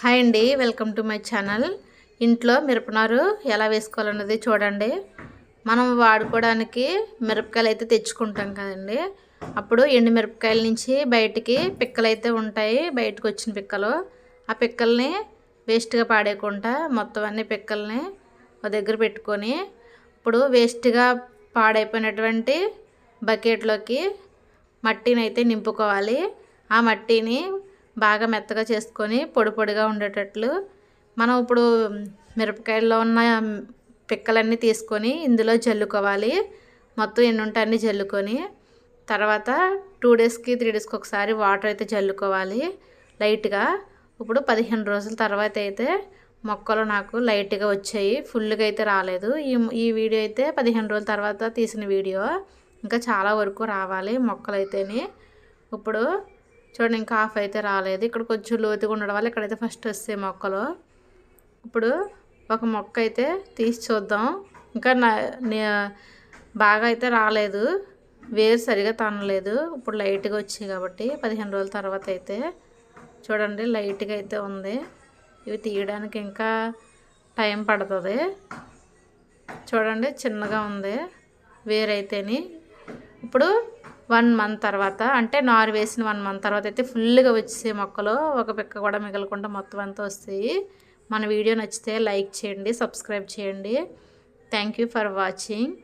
Hi అండి welcome to my channel. ఇంట్లో మిరపనారు ఎలా వేసుకోవాలన్నది చూడండి. మనం వాడుకోవడానికి మిరపకాయలు అయితే తెచ్చుకుంటాం కదండి. అప్పుడు ఎండు మిరపకాయల నుంచి బయటికి పిక్కలు అయితే ఉంటాయి బయటకు వచ్చిన పిక్కలు. ఆ పిక్కల్ని వేస్ట్గా పాడేయకుండా మొత్తం అన్ని పిక్కల్ని ఒక దగ్గర పెట్టుకొని ఇప్పుడు వేస్ట్గా పాడైపోయినటువంటి బకెట్లోకి మట్టిని అయితే నింపుకోవాలి. ఆ మట్టిని బాగా మెత్తగా చేసుకొని పొడి పొడిగా ఉండేటట్లు మనం ఇప్పుడు మిరపకాయల్లో ఉన్న పిక్కలన్నీ తీసుకొని ఇందులో జల్లుకోవాలి. మొత్తం ఎన్ని ఉంటే అన్నీ జల్లుకొని తర్వాత టూ డేస్కి త్రీ డేస్కి ఒకసారి వాటర్ అయితే జల్లుకోవాలి లైట్గా. ఇప్పుడు పదిహేను రోజుల తర్వాత అయితే మొక్కలు నాకు లైట్గా వచ్చాయి. ఫుల్గా అయితే రాలేదు. ఈ ఈ వీడియో అయితే పదిహేను రోజుల తర్వాత తీసిన వీడియో. ఇంకా చాలా వరకు రావాలి మొక్కలు అయితేనే ఇప్పుడు చూడండి ఇంకా హాఫ్ అయితే రాలేదు. ఇక్కడ కొంచెం లోతుగా ఉండడం వల్ల ఇక్కడైతే ఫస్ట్ వస్తాయి మొక్కలు. ఇప్పుడు ఒక మొక్క అయితే తీసి చూద్దాం. ఇంకా నా బాగా అయితే రాలేదు. వేరు సరిగా తనలేదు. ఇప్పుడు లైట్గా వచ్చాయి కాబట్టి పదిహేను రోజుల తర్వాత అయితే. చూడండి లైట్గా అయితే ఉంది. ఇవి తీయడానికి ఇంకా టైం పడుతుంది. చూడండి చిన్నగా ఉంది. వేరైతేని. ఇప్పుడు వన్ మంత్ తర్వాత అంటే నారు వేసిన వన్ మంత్ తర్వాత అయితే ఫుల్గా వచ్చేసాయి మొక్కలు. ఒక పిక్క కూడా మిగలకుండా మొత్తం అంతా వస్తాయి. మన వీడియో నచ్చితే లైక్ చేయండి సబ్స్క్రైబ్ చేయండి. Thank you for watching